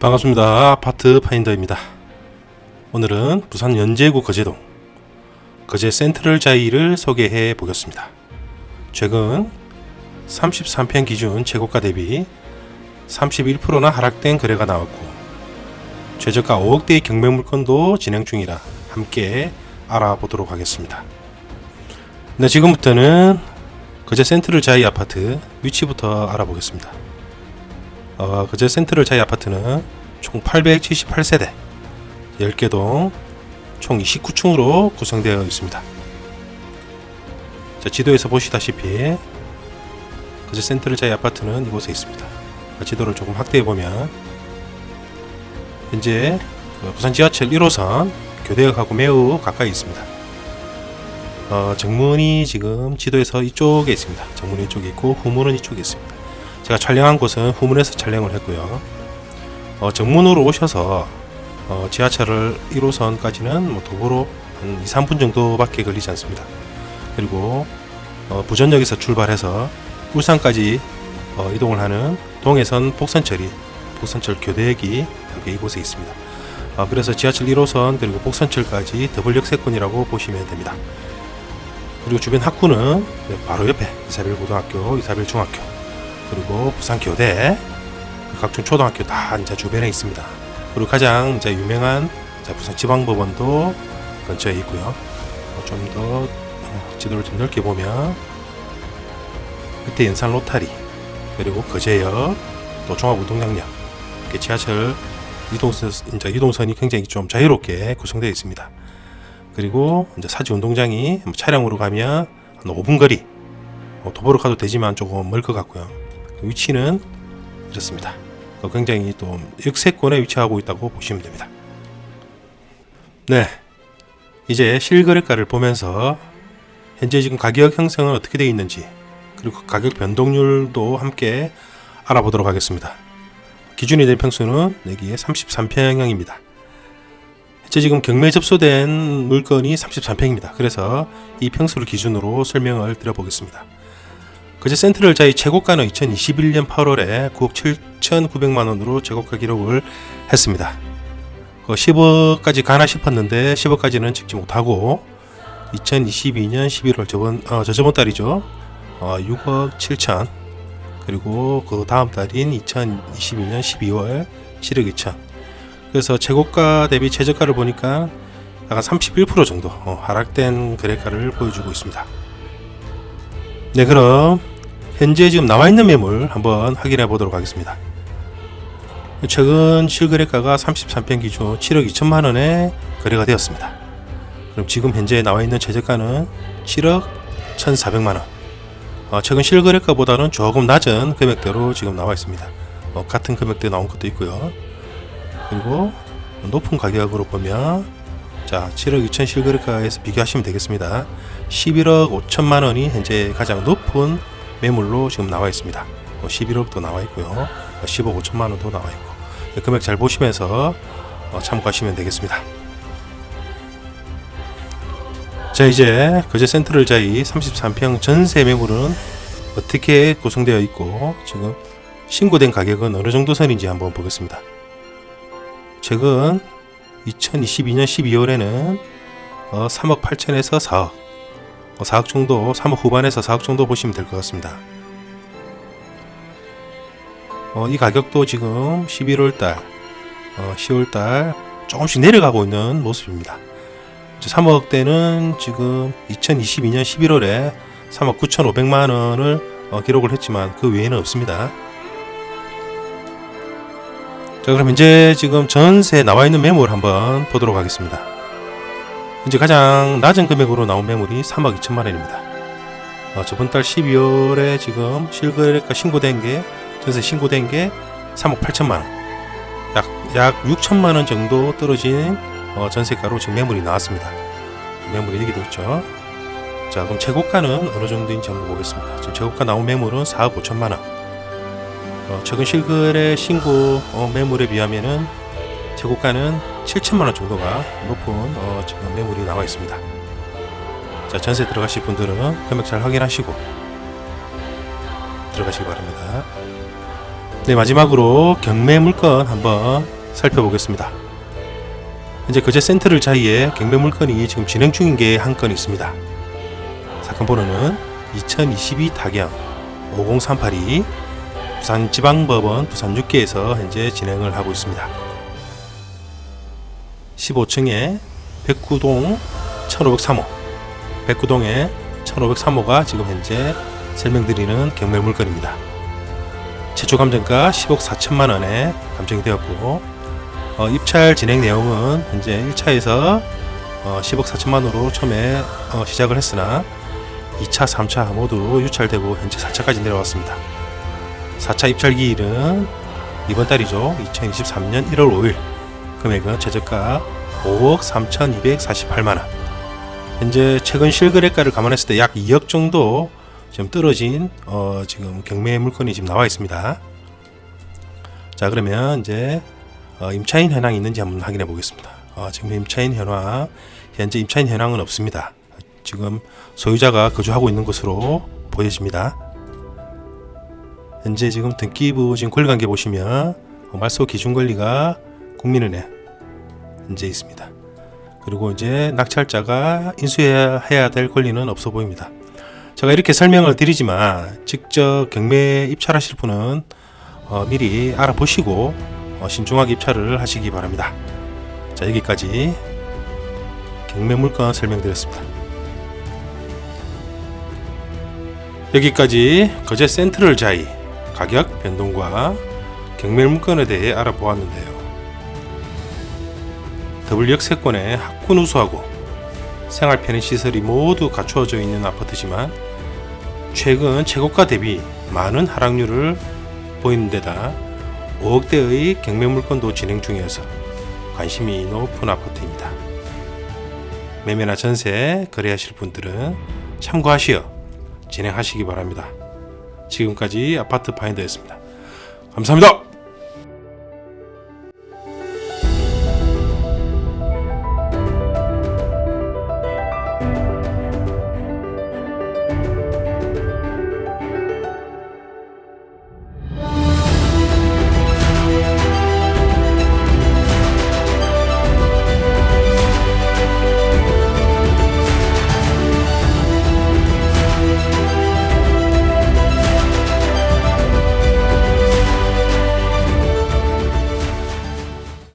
반갑습니다. 아파트 파인더입니다. 오늘은 부산 연제구 거제동 거제 센트럴 자이를 소개해 보겠습니다. 최근 33평 기준 최고가 대비 31%나 하락된 거래가 나왔고 최저가 5억대의 경매 물건도 진행 중이라 함께 알아보도록 하겠습니다. 네, 지금부터는 거제 센트럴 자이 아파트 위치부터 알아보겠습니다. 어, 그제 센트럴 자이 아파트는 총 878세대 10개 동 총 29층으로 구성되어 있습니다. 자, 지도에서 보시다시피 그제 센트럴 자이 아파트는 이곳에 있습니다. 자, 지도를 조금 확대해 보면 현재 그 부산 지하철 1호선 교대역하고 매우 가까이 있습니다. 어, 정문이 지금 지도에서 이쪽에 있습니다. 정문이 이쪽에 있고 후문은 이쪽에 있습니다. 제가 촬영한 곳은 후문에서 촬영을 했고요. 어, 정문으로 오셔서 어, 지하철을 1호선까지는 뭐 도보로 한 2, 3분 정도밖에 걸리지 않습니다. 그리고 어, 부전역에서 출발해서 울산까지 어, 이동을 하는 동해선 복선철이 복선철 교대역이 여기 이곳에 있습니다. 어, 그래서 지하철 1호선 그리고 복선철까지 더블 역세권이라고 보시면 됩니다. 그리고 주변 네, 바로 옆에 이사벨 고등학교, 이사벨 중학교, 그리고 부산 교대, 각종 초등학교 다 이제 주변에 있습니다. 그리고 가장 이제 유명한 이제 부산 지방법원도 근처에 있고요. 좀 더 지도를 좀 넓게 보면 밑에 연산 로타리, 그리고 거제역, 또 종합운동장역, 지하철 이동선 이제 이동선이 굉장히 좀 자유롭게 구성되어 있습니다. 그리고 이제 사지 운동장이 차량으로 가면 한 5분 거리, 뭐 도보로 가도 되지만 조금 멀 것 같고요. 그 위치는 이렇습니다. 그 굉장히 또 역세권에 위치하고 있다고 보시면 됩니다. 네, 이제 실거래가를 보면서 현재 지금 가격 형성은 어떻게 되어 있는지 그리고 가격 변동률도 함께 알아보도록 하겠습니다. 기준이 된 평수는 여기에 33평형입니다. 현재 지금 경매 접수된 물건이 33평입니다. 그래서 이 평수를 기준으로 설명을 드려보겠습니다. 그제 센트럴 자이 최고가는 2021년 8월에 9억 7,900만 원으로 최고가 기록을 했습니다. 그 10억까지 가나 싶었는데 10억까지는 찍지 못하고 2022년 11월 저번 어, 저 저번 달이죠. 어, 6억 7천 그리고 그 다음 달인 2022년 12월 7억 2천 그래서 최고가 대비 최저가를 보니까 약간 31% 정도 어, 하락된 거래가를 보여주고 있습니다. 네, 그럼 현재 지금 나와 있는 매물 한번 확인해 보도록 하겠습니다. 최근 실거래가가 33평 기준 7억 2천만 원에 거래가 되었습니다. 그럼 지금 현재 나와 있는 최저가는 7억 1,400만 원. 어, 최근 실거래가보다는 조금 낮은 금액대로 지금 나와 있습니다. 어, 같은 금액대 나온 것도 있고요. 그리고 높은 가격으로 보면 자 7억 2천 실거래가에서 비교하시면 되겠습니다. 11억 5천만 원이 현재 가장 높은 매물로 지금 나와 있습니다. 11억도 나와 있고요. 10억 5천만 원도 나와 있고 금액 잘 보시면서 어, 참고하시면 되겠습니다. 자 이제 거제 센트럴 자이 33평 전세 매물은 어떻게 구성되어 있고 지금 신고된 가격은 어느 정도 선인지 한번 보겠습니다. 최근 2022년 12월에는 어, 3억 8천에서 4억 어, 4억 정도 3억 후반에서 4억 정도 보시면 될 것 같습니다. 어, 이 가격도 지금 11월달, 어, 10월달 조금씩 내려가고 있는 모습입니다. 3억대는 지금 2022년 11월에 3억 9,500만 원을 어, 기록을 했지만 그 외에는 없습니다. 자 그럼 이제 지금 전세 나와 있는 매물 한번 보도록 하겠습니다. 이제 가장 낮은 금액으로 나온 매물이 3억 2천만 원입니다. 어, 저번 달 12월에 지금 실거래가 신고된 게 전세 신고된 게 3억 8천만 원, 약, 약 6천만 원 정도 떨어진 어, 전세가로 지금 매물이 나왔습니다. 매물이 여기도 있죠. 자 그럼 최고가는 어느 정도인지 한번 보겠습니다. 지금 최고가 나온 매물은 4억 5천만 원. 어, 최근 실거래 신고 어, 매물에 비하면은 최고가는 7천만 원 정도가 높은 어, 지금 매물이 나와 있습니다. 자 전세 들어가실 분들은 금액 잘 확인하시고 들어가시기 바랍니다. 네, 마지막으로 경매 물건 한번 살펴보겠습니다. 현재 거제 센트럴 자이에 경매 물건이 지금 진행 중인 게 한 건 있습니다. 사건 번호는 2022 타경 50382 부산지방법원 부산 6개에서 현재 진행을 하고 있습니다. 15층에 백구동 1503호 백구동에 1503호가 지금 현재 설명드리는 경매 물건입니다. 최초 감정가 10억 4천만 원에 감정이 되었고 어, 입찰 진행 내용은 현재 1차에서 어, 10억 4천만 원으로 처음에 어, 시작을 했으나 2차, 3차 모두 유찰되고 현재 4차까지 내려왔습니다. 4차 입찰 기일은 이번 달이죠. 2023년 1월 5일. 금액은 최저가 5억 3,248만 원. 현재 최근 실거래가를 감안했을 때 약 2억 정도 지금 떨어진 어, 지금 경매 물건이 지금 나와 있습니다. 자 그러면 이제 어, 임차인 현황이 있는지 한번 확인해 보겠습니다. 어, 지금 임차인 현황 현재 임차인 현황은 없습니다. 지금 소유자가 거주하고 있는 것으로 보여집니다. 현재 지금 등기부 지금 권리관계 보시면 어, 말소 기준 권리가 국민은행 현재 있습니다. 그리고 이제 낙찰자가 인수해야 해야 될 권리는 없어 보입니다. 제가 이렇게 설명을 드리지만 직접 경매 입찰하실 분은 어, 미리 알아보시고 어, 신중하게 입찰을 하시기 바랍니다. 자 여기까지 경매 물건 설명드렸습니다. 여기까지 거제 센트럴 자이 가격 변동과 경매 물건에 대해 알아보았는데요. 더블 역세권에 학군 우수하고 생활 편의 시설이 모두 갖추어져 있는 아파트지만 최근 최고가 대비 많은 하락률을 보이는 데다 5억대의 경매 물건도 진행 중이어서 관심이 높은 아파트입니다. 매매나 전세 거래하실 분들은 참고하시어 진행하시기 바랍니다. 지금까지 아파트 파인더였습니다. 감사합니다.